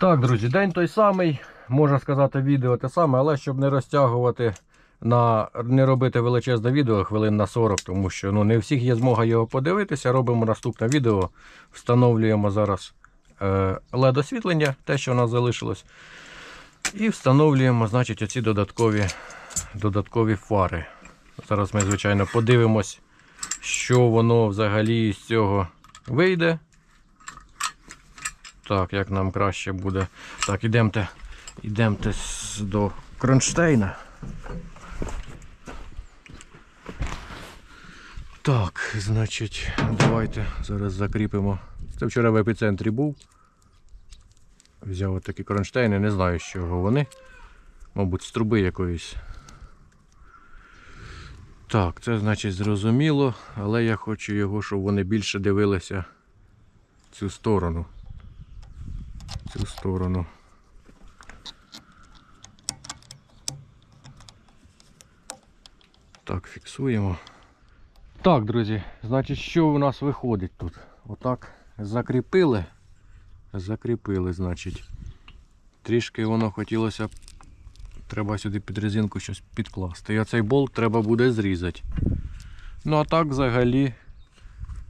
Так, друзі, день той самий, можна сказати, відео те саме, але щоб не розтягувати на не робити величезне відео хвилин на 40, тому що ну, не всіх є змога його подивитися. Робимо наступне відео. Встановлюємо зараз е, LED освітлення, те, що у нас залишилось. І встановлюємо, значить, оці додаткові, додаткові фари. Зараз ми, звичайно, подивимось, що воно взагалі з цього вийде. Так, як нам краще буде. Так, ідемте, ідемте до кронштейна. Так, значить, давайте зараз закріпимо. Це вчора в епіцентрі був. Взяв отакі кронштейни, не знаю з чого вони. Мабуть, з труби якоїсь. Так, це значить зрозуміло, але я хочу його, щоб вони більше дивилися цю сторону. Цю сторону. Так, фіксуємо. Так, друзі, значить, що у нас виходить тут? Отак закріпили. Закріпили, значить. Трішки воно хотілося. Треба сюди під резинку щось підкласти. І оцей болт треба буде зрізати. Ну а так взагалі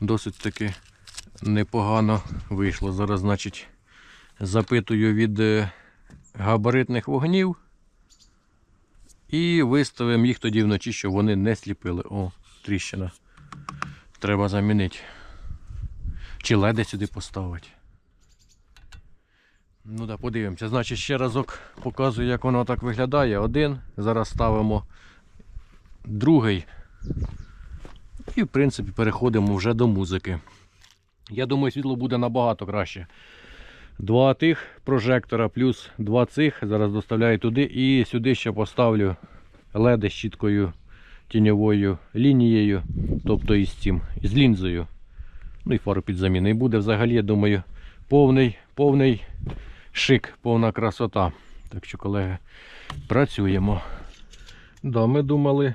досить таки непогано вийшло. Зараз, значить, запитую від е, габаритних вогнів. І виставимо їх тоді вночі, щоб вони не сліпили. О, тріщина. Треба замінити. Чи леди сюди поставити. Ну да, подивимося. Значить, ще разок показую, як воно так виглядає. Один. Зараз ставимо другий. І, в принципі, переходимо вже до музики. Я думаю, світло буде набагато краще. Два тих прожектора плюс два цих. Зараз доставляю туди. І сюди ще поставлю LED з чіткою тіньовою лінією, тобто із цим, із лінзою. Ну і фару під заміну. І буде взагалі, я думаю, повний, повний шик, повна красота. Так що, колеги, працюємо. Да, ми думали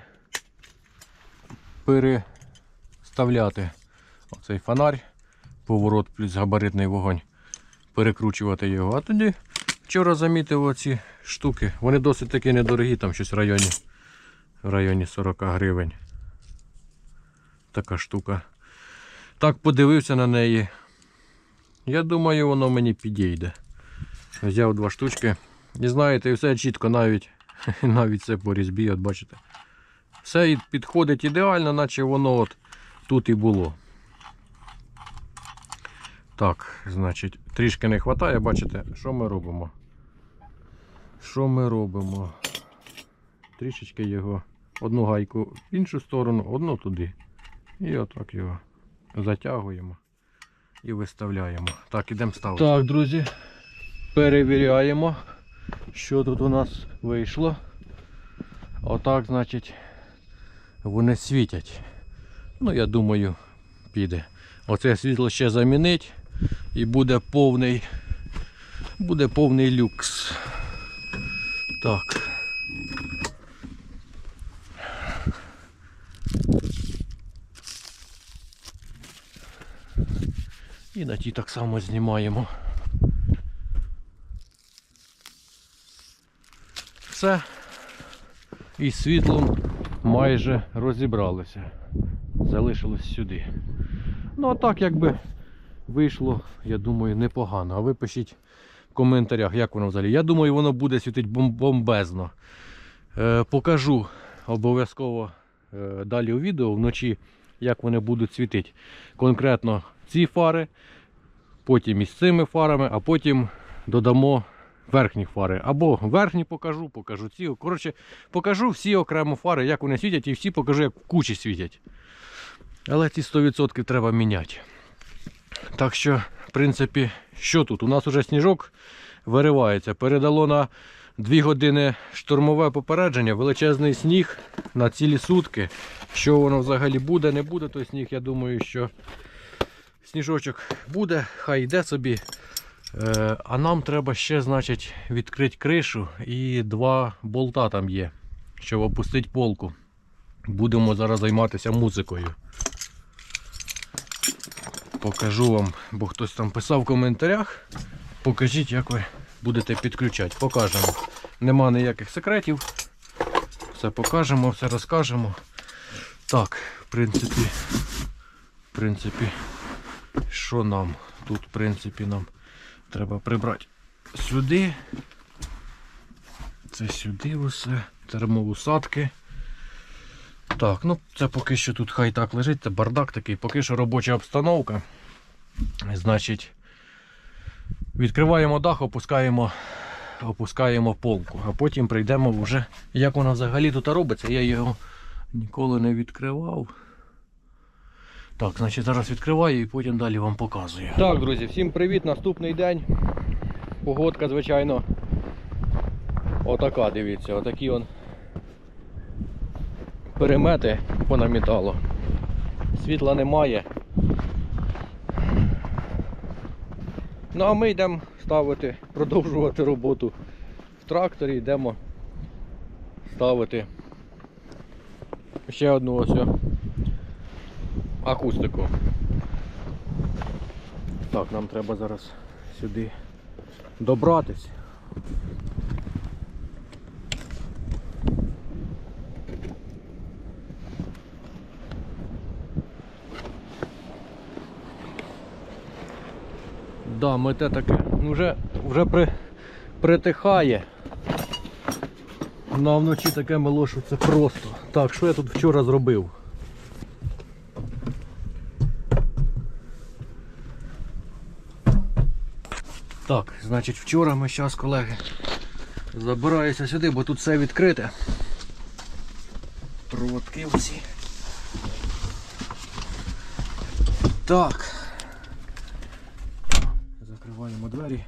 переставляти оцей фонарь, поворот плюс габаритний вогонь, перекручувати його. А тоді вчора замітив оці штуки. Вони досить таки недорогі, там щось в районі, в районі 40 гривень. Така штука. Так подивився на неї. Я думаю, воно мені підійде. Взяв два штучки. І знаєте, все чітко навіть, навіть це по різьбі, от бачите. Все підходить ідеально, наче воно от тут і було. Так, значить, трішки не вистачає, бачите, що ми робимо? Що ми робимо? Трішечки його, одну гайку в іншу сторону, одну туди. І отак його затягуємо і виставляємо. Так, ідемо ставити. Так, друзі, перевіряємо, що тут у нас вийшло. Отак, значить, вони світять. Ну, я думаю, піде. Оце світло ще замінить і буде повний, буде повний люкс. Так. І на ті так само знімаємо. Все. І світлом майже розібралися. Залишилось сюди. Ну а так якби вийшло, я думаю, непогано. А ви пишіть в коментарях, як воно взагалі. Я думаю, воно буде світити бом- бомбезно. Е, покажу обов'язково е, далі у відео вночі, як вони будуть світити. Конкретно ці фари, потім із цими фарами, а потім додамо верхні фари. Або верхні покажу, покажу ці. Коротше, покажу всі окремо фари, як вони світять, і всі покажу, як в кучі світять. Але ці 100% треба міняти. Так що, в принципі, що тут? У нас уже сніжок виривається. Передало на 2 години штурмове попередження, величезний сніг на цілі сутки. Що воно взагалі буде, не буде той сніг, я думаю, що сніжочок буде, хай йде собі. Е, а нам треба ще, значить, відкрити кришу і два болта там є, щоб опустити полку. Будемо зараз займатися музикою. Покажу вам, бо хтось там писав в коментарях. Покажіть, як ви будете підключати. Покажемо. Нема ніяких секретів. Все покажемо, все розкажемо. Так, в принципі, в принципі, що нам? Тут, в принципі, нам треба прибрати сюди. Це сюди усе. Термоусадки. Так, ну це поки що тут хай так лежить, це бардак такий, поки що робоча обстановка. Значить, відкриваємо дах, опускаємо, опускаємо полку, а потім прийдемо вже, як вона взагалі тут робиться. Я його ніколи не відкривав. Так, значить зараз відкриваю і потім далі вам показую. Так, друзі, всім привіт, наступний день. Погодка, звичайно, отака, дивіться, отакі он перемети понамітало. Світла немає. Ну а ми йдемо ставити, продовжувати роботу в тракторі, йдемо ставити ще одну ось акустику. Так, нам треба зараз сюди добратись. Да, мете таке. Вже, вже при, притихає. Ну а вночі таке мило, що це просто. Так, що я тут вчора зробив? Так, значить вчора ми зараз, колеги, забираюся сюди, бо тут все відкрите. Проводки всі. Так. Закриваємо двері.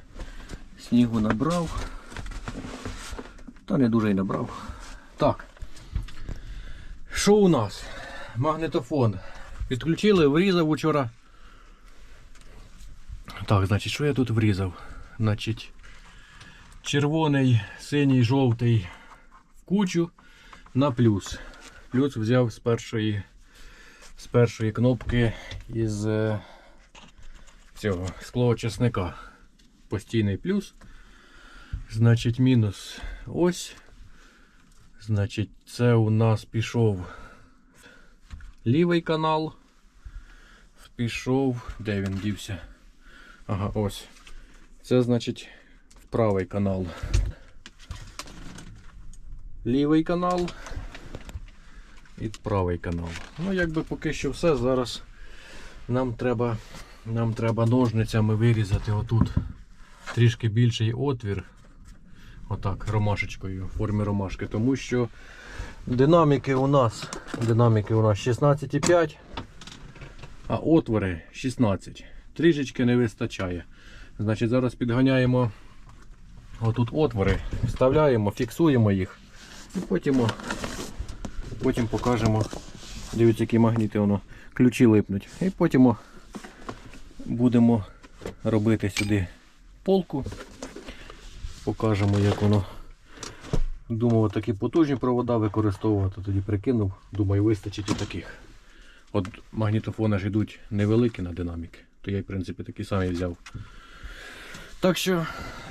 Снігу набрав. Та не дуже й набрав. Так. Що у нас? Магнитофон. Підключили, врізав учора. Так, значить, що я тут врізав? Значить, червоний, синій, жовтий в кучу на плюс. Плюс взяв з першої, з першої кнопки із е, цього склоочисника. Постійний плюс. Значить, мінус ось. Значить, це у нас пішов лівий канал. Пішов. Де він дівся? Ага, ось. Це значить в правий канал. Лівий канал і правий канал. Ну, якби поки що все. Зараз нам треба, нам треба ножницями вирізати отут трішки більший отвір. Отак, ромашечкою в формі ромашки, тому що динаміки у нас динаміки у нас 16,5, а отвори 16. Трішечки не вистачає. Значить, зараз підганяємо отут отвори, вставляємо, фіксуємо їх і потім, потім покажемо. Дивіться, які магніти воно ключі липнуть. І потім будемо робити сюди полку. Покажемо, як воно. Думав, такі потужні провода використовувати, тоді прикинув, думаю, вистачить і таких. От магнітофони ж йдуть невеликі на динаміки, то я в принципі такі самі взяв. Так що,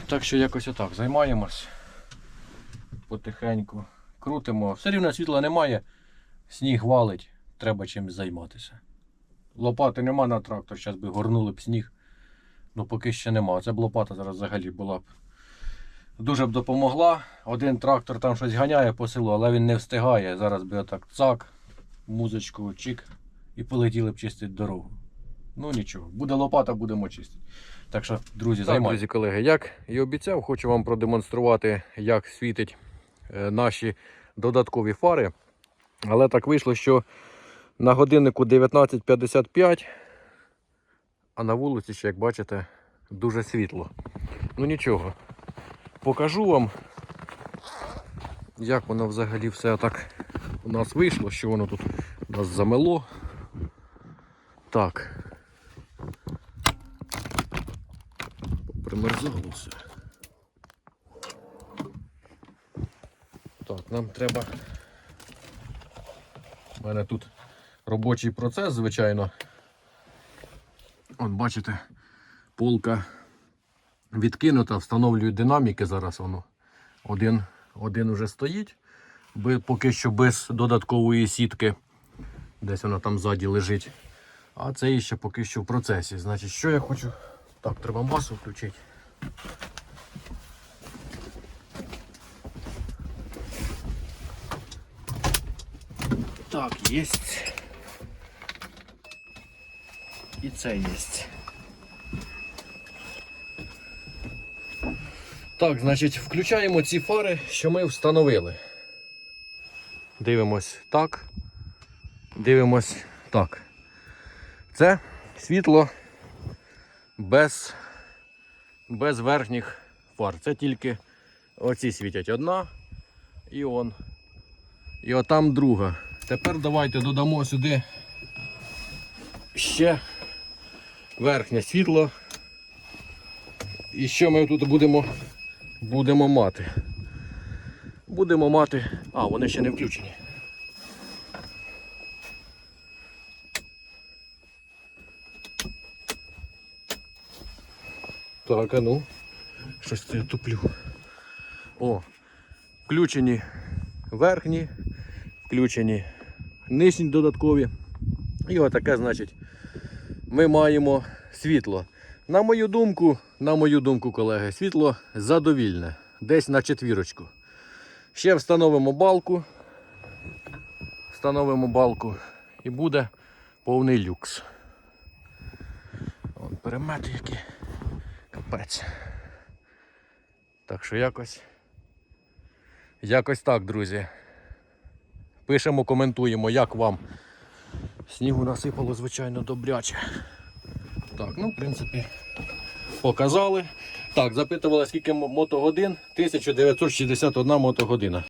так що якось отак займаємось потихеньку. Крутимо. Все рівно світла немає, сніг валить, треба чимось займатися. Лопати нема на трактор, зараз би горнули б сніг. Ну поки ще нема. Це б лопата зараз взагалі була б. Дуже б допомогла. Один трактор там щось ганяє по селу, але він не встигає. Зараз би отак цак, музичку, чик і полетіли б чистити дорогу. Ну нічого, буде лопата, будемо чистити. Так що, друзі, займайтеся. Друзі, колеги, як і обіцяв, хочу вам продемонструвати, як світить е, наші додаткові фари. Але так вийшло, що на годиннику 19.55, а на вулиці, ще, як бачите, дуже світло. Ну нічого, покажу вам, як воно взагалі все так у нас вийшло, що воно тут нас замело. Так. Примерзало все. Так, нам треба. У мене тут робочий процес, звичайно. От бачите, полка відкинута, встановлюю динаміки. Зараз воно один, один уже стоїть, поки що без додаткової сітки. Десь вона там ззаді лежить. А це ще поки що в процесі. Значить, що я хочу. Так, треба масу включити. Так, є. І це є. Так, значить, включаємо ці фари, що ми встановили. Дивимось так. Дивимось так. Це світло без, без верхніх фар. Це тільки оці світять одна і он. І отам друга. Тепер давайте додамо сюди ще верхнє світло. І що ми тут будемо, будемо мати? Будемо мати. А, вони ще не включені. Так, а ну. Щось це я туплю. О, включені верхні, включені нижні додаткові. І отаке, значить, ми маємо світло. На мою думку, на мою думку, колеги, світло задовільне. Десь на четвірочку. Ще встановимо балку. Встановимо балку і буде повний люкс. Вон перемети які. Капець. Так що якось. Якось так, друзі. Пишемо, коментуємо, як вам. Снігу насипало, звичайно, добряче. Так, ну, в принципі, показали. Так, запитували, скільки мотогодин. 1961 мотогодина.